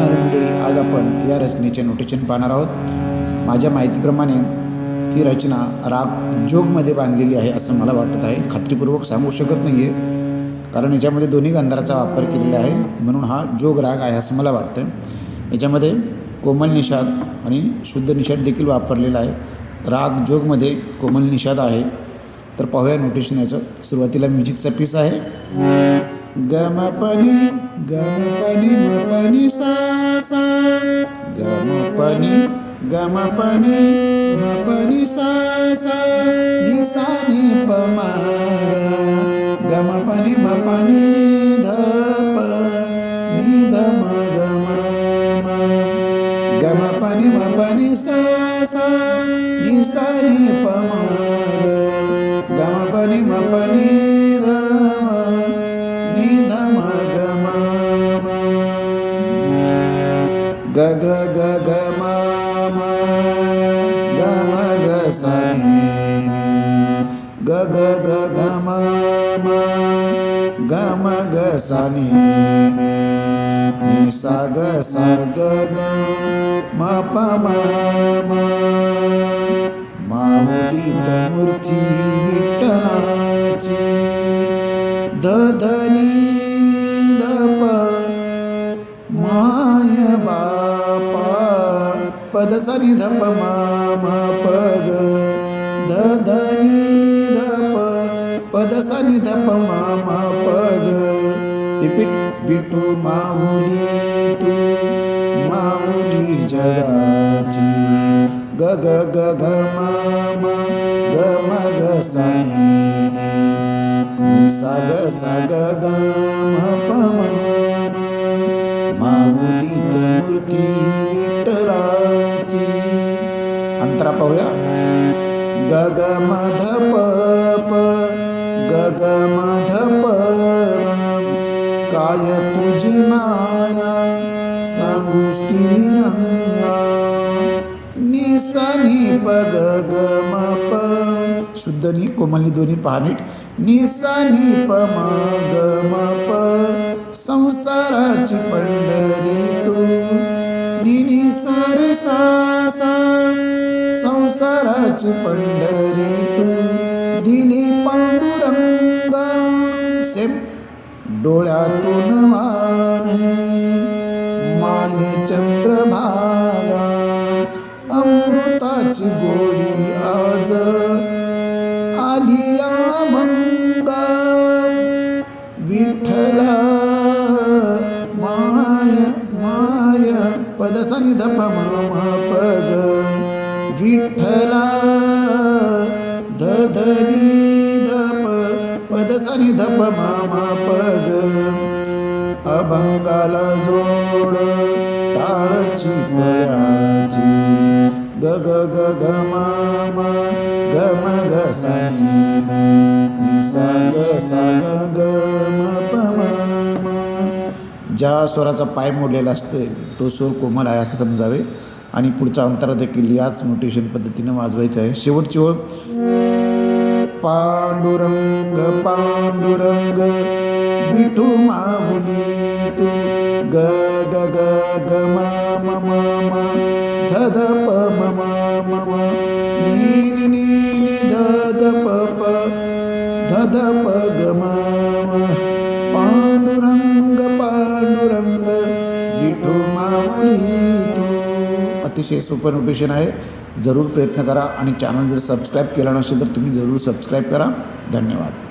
आज आपण या रचनेचे नोटेशन पाहणार आहोत. माझ्या माहितीप्रमाणे ही रचना राग जोगमध्ये बांधलेली आहे असं मला वाटत आहे. खात्रीपूर्वक सांगू शकत नाही आहे कारण याच्यामध्ये दोन्ही गंधाराचा वापर केलेला आहे. म्हणून हा जोग राग आहे असं मला वाटतं याच्यामध्ये कोमल निषाद आणि शुद्ध निषाद देखील वापरलेला आहे. राग जोगमध्ये कोमल निषाद आहे. तर पाहूया नोटेशन याचं. सुरुवातीला म्युझिकचा पीस आहे. गम पनी गम पनी म पनी सा सा गम पनी गम पनी म पनी सा सा नि सा नि प म ग गम पनी म पनी ध प नि ध म ग म म गम पनी म पनी सा सा नि सा नि प म ग ग ग ग म म ग म ग स नि ग ग ग ग म म ग म ग स नि नि. नि सा ग सा ग ग म प म म. माऊलीत मूर्ती विठ्ठलाची. दधनी दप पदसनी धप माम पग। दधनी धप पदसनी धप माम पग। रिपीट बिटू माऊली तू माऊली जगाची। ग ग ग ग म म ग म ग सा नि नि। नि सा ग सा ग ग म प म म माऊलीत मूर्ती विठ्ठलाची अंतरा पाहूया. ग ग प प ग प काय तुझी माया सांगू श्रीरंगा निसानी पग ग प शुद्ध नी कोमलनी दोन्ही पहा नीट. निसानी संसाराची पंढरी तू दिली पांडुरंगा. सेम डोळ्यातून माहे माये चंद्रभागा. अमृताची गोडी आज आली मंगा विठ्ठला माय माय पदसनिध पग विठ्ठला धधनी धप पदसनी धप मामा पग अभंगाला जोड टाळची पळ्याची ग ग ग ग म म ग म ग नि ग ज्या स्वराचा पाय मोडलेला असतोय तो स्वर कोमल आहे असं समजावे आणि पुढचा अंतरा देखील याच नोटेशन पद्धतीने वाजवायचं आहे. शेवटची ओळ. पांडुरंग पांडुरंग विठू माहुली तू ग ग ग ग म म म म ध ध प म म म म नी नी नी ध ध प प ध ध प ग म अतिशय सोपं नोटेशन आहे. जरूर प्रयत्न करा आणि चॅनल जर सबस्क्राईब केला नसेल तर तुम्ही जरूर सबस्क्राईब करा. धन्यवाद.